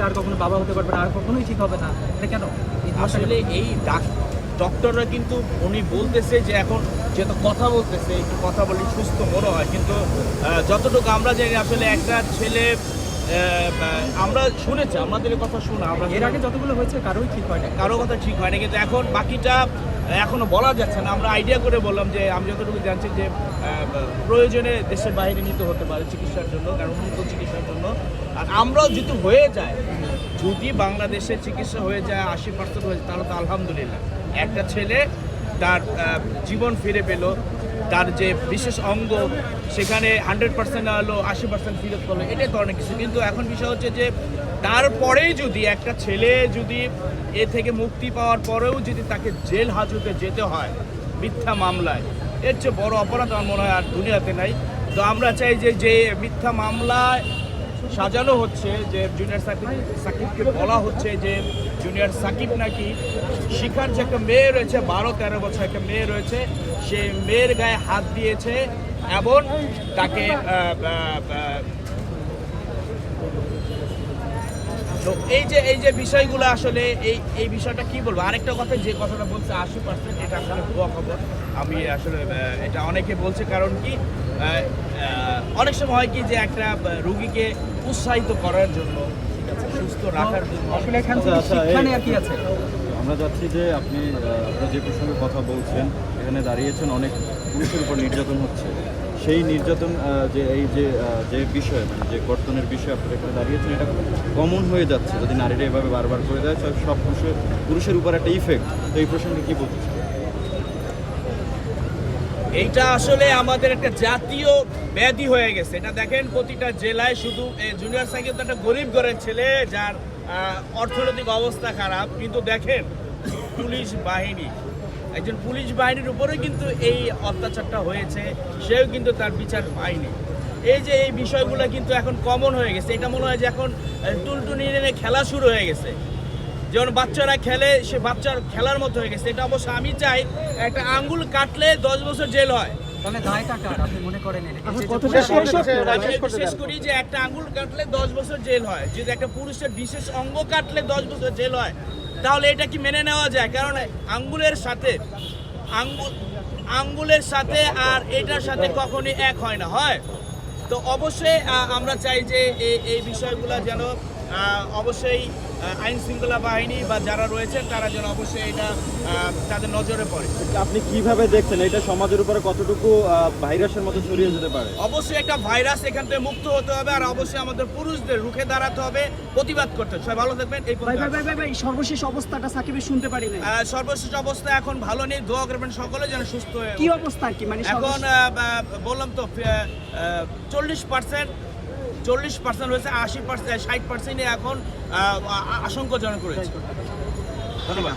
আর কখনো বাবা হতে পারবে না আর কখনোই ঠিক হবে না। এটা কেন? আসলে এই ডাক- ডক্টররা কিন্তু উনি বলতেছে যে এখন যেহেতু কথা বলতেছে একটু কথা বলি সুস্থ মনে হয়। কিন্তু যতটুকু আমরা জানি আসলে একটা ছেলে আমরা শুনেছি আমাদের কথা শোনা আমরা এর আগে যতগুলো হয়েছে কারোই ঠিক হয় না কারও কথা ঠিক হয় না কিন্তু এখন বাকিটা এখনও বলা যাচ্ছে না। আমরা আইডিয়া করে বললাম যে, আমি যতটুকু জানছি যে প্রয়োজনে দেশের বাইরে নিতে হতে পারে চিকিৎসার জন্য, কারণ উন্নত চিকিৎসার জন্য। আর আমরাও যদি হয়ে যায় যদি বাংলাদেশে চিকিৎসা হয়ে যায়, আশি পার্সেন্ট হয়ে যায়, তাহলে তো আলহামদুলিল্লাহ। একটা ছেলে তার জীবন ফিরে পেল। তার যে বিশেষ অঙ্গ, সেখানে হান্ড্রেড পার্সেন্ট হলো আশি পার্সেন্ট ফিরত করল এটাই ধরনের কিছু। কিন্তু এখন বিষয় হচ্ছে যে তারপরেই যদি একটা ছেলে যদি এ থেকে মুক্তি পাওয়ার পরেও যদি তাকে জেল হাজতে যেতে হয়, মিথ্যা মামলায়, এর চেয়ে বড় অপরাধ আমার মনে হয় আর দুনিয়াতে নাই। তো আমরা চাই যে যে মিথ্যা মামলায় সাজানো হচ্ছে যে জুনিয়র সাকিব, সাকিবকে বলা হচ্ছে যে জুনিয়র সাকিব নাকি শিখার যে একটা মেয়ে রয়েছে, বারো তেরো বছর একটা মেয়ে রয়েছে, সে মেয়ের গায়ে হাত দিয়েছে এবং তাকে তো এই যে এই যে বিষয়গুলো আসলে এই এই বিষয়টা কি বলব? আরেকটা কথা যে কথাটা বলছে আশি পার্সেন্ট এটা আসলে ভুয়া খবর। আমি আসলে এটা অনেকে বলছে কারণ কি অনেক সময় হয় কি যে একটা রুগীকে উৎসাহিত করার জন্য সুস্থ রাখার জন্য আসলে এখান থেকে আচ্ছা, আচ্ছা, কি আছে। আমরা যাচ্ছি যে আপনি আহ, আপনারা যে প্রসঙ্গে কথা বলছেন এখানে দাঁড়িয়েছেন অনেক পুরুষের উপর নির্যাতন হচ্ছে। সেই নির্যাতন যে এই যে যে বিষয় মানে যে কর্তনের বিষয় আপনারা এখানে দাঁড়িয়েছেন, এটা কমন হয়ে যাচ্ছে। যদি নারীরা এভাবে বারবার করে দেয়, সব পুরুষের পুরুষের উপর একটা ইফেক্ট তো এই প্রসঙ্গে কি বলতে? এইটা আসলে আমাদের একটা জাতীয় ব্যাধি হয়ে গেছে। এটা দেখেন, প্রতিটা জেলায় শুধু জুনিয়র সাইকেল তো একটা গরিব ঘরের ছেলে, যার অর্থনৈতিক অবস্থা খারাপ। কিন্তু দেখেন, পুলিশ বাহিনী একজন পুলিশ বাহিনীর উপরে কিন্তু এই অত্যাচারটা হয়েছে, সেও কিন্তু তার বিচার পায়নি। এই যে এই বিষয়গুলো কিন্তু এখন কমন হয়ে গেছে, এটা মনে হয় যে এখন টুলটুনি নিয়ে খেলা শুরু হয়ে গেছে। যেমন বাচ্চারা খেলে, সে বাচ্চার খেলার মতো হয়ে গেছে। এটা অবশ্য আমি চাই, একটা আঙ্গুল কাটলে দশ বছর জেল হয়। তাহলে দায়টা কার আপনি মনে করেন এটা আমি একটু শেষ করি যে একটা আঙ্গুল কাটলে দশ বছর জেল হয়। যদি একটা পুরুষের বিশেষ অঙ্গ কাটলে দশ বছর জেল হয় তাহলে এটা কি মেনে নেওয়া যায়? কারণ আঙ্গুলের সাথে আঙ্গুল আঙ্গুলের সাথে আর এটার সাথে কখনই এক হয় না। হয়? তো অবশ্যই আমরা চাই যে এই- বিষয়গুলো যেন অবশ্যই আইন শৃঙ্খলা বাহিনী বা যারা রয়েছেন তারা যেন অবশ্যই এটা তাদের নজরে পড়ে। আপনি কীভাবে দেখছেন? এটা সমাজের উপরে কতটুকু ভাইরাসের মতো ছড়িয়ে যেতে পারে? অবশ্যই একটা ভাইরাস এখান থেকে মুক্ত হতে হবে আর অবশ্যই আমাদের পুরুষদের রুখে দাঁড়াতে হবে প্রতিবাদ করতে হবে। সবাই ভালো থাকবেন এই ভাই ভাই ভাই ভাই ভাই সর্বশেষ অবস্থাটা সাকিবের শুনতে পারি না সর্বশেষ অবস্থা এখন ভালো নেই দোয়া করবেন সকলে যেন সুস্থ হয়ে কি অবস্থা কি? মানে এখন বললাম তো চল্লিশ পার্সেন্ট চল্লিশ পার্সেন্ট হয়েছে আশি পার্সেন্ট ষাট পার্সেন্টে এখন আশঙ্কাজনক রয়েছে। ধন্যবাদ।